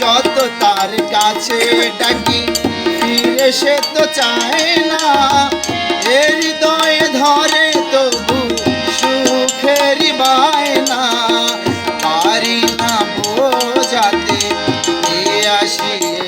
যত তার কাছে ডাকি, ফিরে সে তো চায় না। এ হৃদয়ে ধরে তবু সুখের বায়না। পারি না বোঝাতে এ